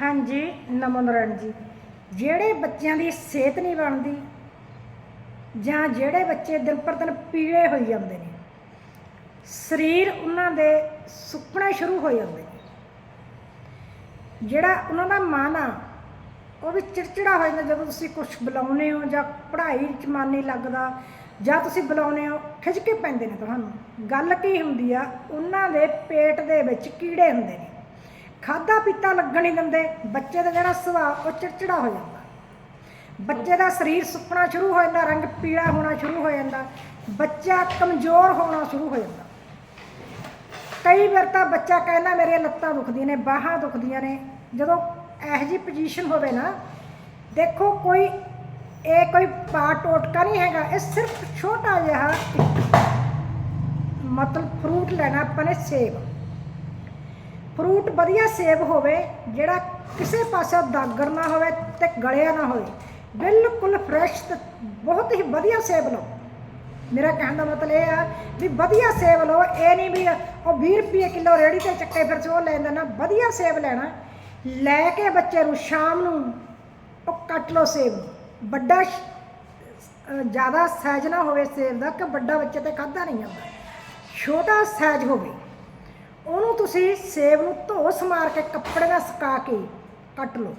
ਹਾਂਜੀ ਨਮਨ ਨਾਰਾਇਣ ਜੀ। ਜਿਹੜੇ ਬੱਚਿਆਂ ਦੀ ਸਿਹਤ ਨਹੀਂ ਬਣਦੀ ਜਾਂ ਜਿਹੜੇ ਬੱਚੇ ਦਿਨ ਪਰ ਦਿਨ ਪੀਲੇ ਹੋਈ ਜਾਂਦੇ ਨੇ, ਸਰੀਰ ਉਹਨਾਂ ਦੇ ਸੁੱਕਣੇ ਸ਼ੁਰੂ ਹੋ ਜਾਂਦੇ ਨੇ। ਜਿਹੜਾ ਉਹਨਾਂ ਦਾ ਮਨ ਆ ਉਹ ਵੀ ਚਿੜਚਿੜਾ ਹੋ ਜਾਂਦਾ ਜਦੋਂ ਤੁਸੀਂ ਕੁਝ ਬੁਲਾਉਨੇ ਹੋ ਜਾਂ ਪੜ੍ਹਾਈ 'ਚ ਮਨ ਨਹੀਂ ਲੱਗਦਾ ਜਾਂ ਤੁਸੀਂ ਬੁਲਾਉਨੇ ਹੋ ਖਿਜਕੇ ਪੈਂਦੇ ਨੇ ਤੁਹਾਨੂੰ। ਗੱਲ ਕੀ ਹੁੰਦੀ ਆ, ਉਹਨਾਂ ਦੇ ਪੇਟ ਦੇ ਵਿੱਚ ਕੀੜੇ ਹੁੰਦੇ ਨੇ। ਖਾਦਾ ਪੀਤਾ ਲੱਗਣ ਨਹੀਂ ਦਿੰਦੇ, ਬੱਚੇ ਦਾ ਜਿਹੜਾ ਸੁਭਾਅ, ਉਹ ਚਿੜਚਿੜਾ ਹੋ ਜਾਂਦਾ। ਬੱਚੇ ਦਾ ਸਰੀਰ ਸੁੱਕਣਾ ਸ਼ੁਰੂ ਹੋ ਜਾਂਦਾ, ਰੰਗ ਪੀਲਾ ਹੋਣਾ ਸ਼ੁਰੂ ਹੋ ਜਾਂਦਾ, ਬੱਚਾ ਕਮਜ਼ੋਰ ਹੋਣਾ ਸ਼ੁਰੂ ਹੋ ਜਾਂਦਾ। ਕਈ ਵਾਰ ਤਾਂ ਬੱਚਾ ਕਹਿੰਦਾ, ਮੇਰੀਆਂ ਲੱਤਾਂ ਦੁਖਦੀਆਂ ਨੇ, ਬਾਹਾਂ ਦੁਖਦੀਆਂ ਨੇ। ਜਦੋਂ ਇਹੋ ਜੀ ਪੋਜੀਸ਼ਨ ਹੋਵੇ ਨਾ, ਦੇਖੋ ਕੋਈ, ਇਹ ਕੋਈ ਪਾਟ ਟੋਟਕਾ ਨਹੀਂ ਹੈਗਾ, ਇਹ ਸਿਰਫ ਛੋਟਾ ਜਿਹਾ ਮਤਲਬ ਫਰੂਟ ਲੈਣਾ ਆਪਾਂ ਨੇ ਸੇਬ। ਫਰੂਟ ਵਧੀਆ ਸੇਬ ਹੋਵੇ, ਜਿਹੜਾ ਕਿਸੇ ਪਾਸੇ ਦਾਗਰ ਨਾ ਹੋਵੇ ਤੇ ਗਲਿਆ ਨਾ ਹੋਵੇ, ਬਿਲਕੁਲ ਫਰੈਸ਼ ਤੇ ਬਹੁਤ ਹੀ ਵਧੀਆ ਸੇਬ ਲਓ। ਮੇਰਾ ਕਹਿਣ ਦਾ ਮਤਲਬ ਇਹ ਆ ਵੀ ਵਧੀਆ ਸੇਬ ਲਓ, ਇਹ ਨਹੀਂ ਵੀ ਉਹ 20 ਰੁਪਏ ਕਿਲੋ ਰੇੜੀ ਤੇ ਚੱਕੇ ਫਿਰ ਉਹ ਲੈਂਦਾ ਨਾ, ਵਧੀਆ ਸੇਬ ਲੈਣਾ। ਲੈ ਕੇ ਬੱਚੇ ਨੂੰ ਸ਼ਾਮ ਨੂੰ ਉਹ ਕੱਟ ਲਓ ਸੇਬ। ਵੱਡਾ ਜ਼ਿਆਦਾ ਸਾਈਜ਼ ਨਾ ਹੋਵੇ ਸੇਬ ਦਾ, ਕਿ ਵੱਡਾ ਬੱਚੇ ਤੇ ਖਾਦਾ ਨਹੀਂ ਜਾਂਦਾ। ਛੋਟਾ ਸਾਈਜ਼ ਹੋਵੇ। ਉਹਨੂੰ ਤੁਸੀਂ ਸੇਬ ਨੂੰ ਧੋ ਸਮਾਰ ਕੇ ਕੱਪੜੇ ਨਾਲ ਸੁਕਾ ਕੇ ਕੱਟ ਲਓ।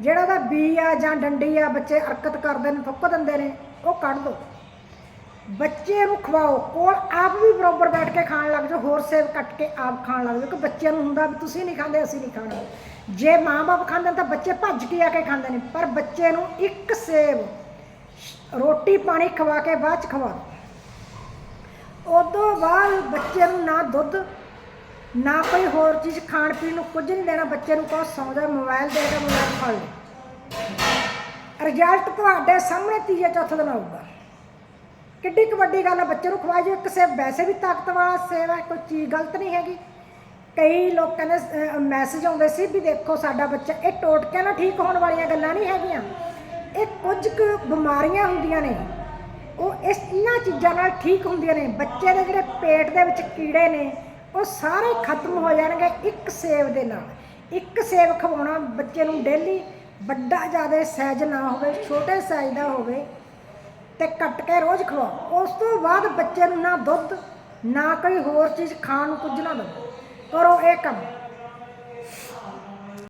ਜਿਹੜਾ ਦਾ ਬੀ ਆ ਜਾਂ ਡੰਡੀ ਆ ਬੱਚੇ ਹਰਕਤ ਕਰਦੇ ਨੇ, ਥੁੱਕ ਦਿੰਦੇ ਨੇ, ਉਹ ਕੱਢ ਦਿਓ ਬੱਚੇ ਨੂੰ ਖਵਾਓ, ਕੋਲ ਆਪ ਵੀ ਬਰੋਬਰ ਬੈਠ ਕੇ ਖਾਣ ਲੱਗ ਜਾਓ, ਹੋਰ ਸੇਬ ਕੱਟ ਕੇ ਆਪ ਖਾਣ ਲੱਗ ਜਾਓ। ਕਿ ਬੱਚਿਆਂ ਨੂੰ ਹੁੰਦਾ ਵੀ ਤੁਸੀਂ ਨਹੀਂ ਖਾਂਦੇ, ਅਸੀਂ ਨਹੀਂ ਖਾਣਾ। ਜੇ ਮਾਂ-ਬਾਪ ਖਾਂਦੇ ਨੇ ਤਾਂ ਬੱਚੇ ਭੱਜ ਕੇ ਆ ਕੇ ਖਾਂਦੇ ਨੇ, ਪਰ ਬੱਚੇ ਨੂੰ ਇੱਕ ਸੇਬ ਰੋਟੀ ਪਾਣੀ ਖਵਾ ਕੇ ਬਾਅਦ ਚ ਖਵਾ ਦਿਓ ਉਦੋਂ ਬਾਅਦ ਬੱਚੇ ਨੂੰ ਨਾ ਦੁੱਧ ਨਾ ਕੋਈ ਹੋਰ ਚੀਜ਼ ਖਾਣ ਪੀਣ ਨੂੰ ਕੁਝ ਨਹੀਂ ਦੇਣਾ, ਬੱਚੇ ਨੂੰ ਕਹੋ ਸੌਂ ਜਾ ਮੋਬਾਈਲ ਦੇ ਕੇ ਮੋਬਾਈਲ ਫੜ ਲੈ ਰਿਜ਼ਲਟ ਤੁਹਾਡੇ ਸਾਹਮਣੇ ਤੀਜੇ, ਚੌਥੇ ਦਿਨ ਆਊਗਾ। ਕਿੱਡੀ ਕੁ ਵੱਡੀ ਗੱਲ ਹੈ ਬੱਚੇ ਨੂੰ ਖਵਾਈ ਜੋ ਇੱਕ ਸੇਬ ਵੈਸੇ ਵੀ ਤਾਕਤ ਵਾਲਾ ਸੇਬ ਕੋਈ ਚੀਜ਼ ਗਲਤ ਨਹੀਂ ਹੈਗੀ। ਕਈ ਲੋਕਾਂ ਦੇ ਮੈਸੇਜ ਆਉਂਦੇ ਸੀ ਵੀ ਦੇਖੋ ਸਾਡਾ ਬੱਚਾ, ਇਹ ਟੋਟਕਿਆਂ ਨਾਲ ਠੀਕ ਹੋਣ ਵਾਲੀਆਂ ਗੱਲਾਂ ਨਹੀਂ ਹੈਗੀਆਂ। ਇਹ ਕੁਝ ਕੁ ਬਿਮਾਰੀਆਂ ਹੁੰਦੀਆਂ ਨੇ। ਉਹ ਇਸ ਇਹਨਾਂ ਚੀਜ਼ਾਂ ਨਾਲ ਠੀਕ ਹੁੰਦੀਆਂ ਨੇ। ਬੱਚੇ ਦੇ ਜਿਹੜੇ ਪੇਟ ਦੇ ਵਿੱਚ ਕੀੜੇ ਨੇ ਉਹ ਸਾਰੇ ਖਤਮ ਹੋ ਜਾਣਗੇ ਇੱਕ ਸੇਬ ਦੇ ਨਾਲ। ਇੱਕ ਸੇਬ ਖਵਾਉਣਾ ਬੱਚੇ ਨੂੰ ਡੇਲੀ ਵੱਡਾ ਜ਼ਿਆਦਾ ਸਾਈਜ਼ ਨਾ ਹੋਵੇ, ਛੋਟੇ ਸਾਈਜ਼ ਦਾ ਹੋਵੇ ਤੇ ਕੱਟ ਕੇ ਰੋਜ਼ ਖਵਾਓ। ਉਸ ਤੋਂ ਬਾਅਦ ਬੱਚੇ ਨੂੰ ਨਾ ਦੁੱਧ, ਨਾ ਕੋਈ ਹੋਰ ਚੀਜ਼ ਖਾਣ ਨੂੰ ਕੁਝ ਨਾ ਦਿਓ ਕਰੋ ਇਹ ਕੰਮ।